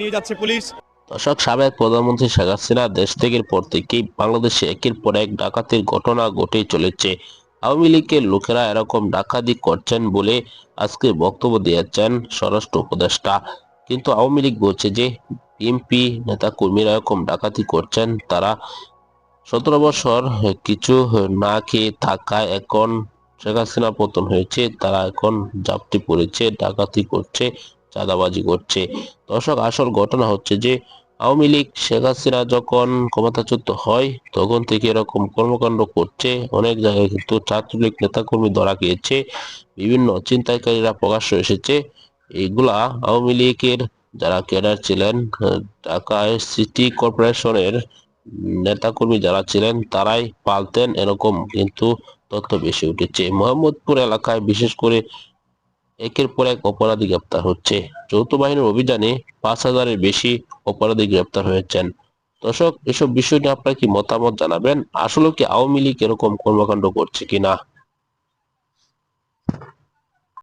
নিয়ে যাচ্ছে পুলিশ। দর্শক, সাবেক প্রধানমন্ত্রী শেখ হাসিনা দেশ থেকের পর থেকেই বাংলাদেশে একের পর এক ডাকাতির ঘটনা ঘটেই চলেছে। আওয়ামী লীগের লোকেরা এরকম ডাকাতি করছেন বলে আজকে বক্তব্য দিয়েছেন স্বরাষ্ট্র উপদেষ্টা। কিন্তু আওয়ামী লীগ বলছে যে, বিএনপি নেতা কর্মীরা এরকম ডাকাতি করছেন, তারা সতেরো বছর কিছু না খেয়ে থাকায় এখন শেখ হাসিনা পতন হয়েছে, তারা এখন জাপটি পড়েছে, ডাকাতি করছে। চাঁদাবাজি করছে। দর্শক, আসল ঘটনা হচ্ছে যে, আওয়ামী লীগ, শেখ হাসিনা যখন ক্ষমতাচ্যুত হয়, তখন থেকে এরকম কর্মকাণ্ড করছে। অনেক জায়গায় কিন্তু ছাত্রলীগ নেতাকর্মী ধরা গিয়েছে বিভিন্ন চিন্তাকারীরা প্রকাশ্য এসেছে। এইগুলা আওয়ামী লীগের যারা ক্যাডার ছিলেন ঢাকায় সিটি কর্পোরেশনের নেতাকর্মী যারা ছিলেন, তারাই পালতেন এরকম কিন্তু তথ্য বেশি উঠেছে। মোহাম্মদপুর এলাকায় বিশেষ করে একের পর এক অপরাধী গ্রেপ্তার হচ্ছে। যৌথ বাহিনীর অভিযানে পাঁচ হাজারের বেশি অপরাধী গ্রেপ্তার হয়েছেন। দর্শক, এসব বিষয় নিয়ে আপনার কি মতামত জানাবেন? আসলে কি আওয়ামী লীগ এরকম কর্মকাণ্ড করছে কিনা?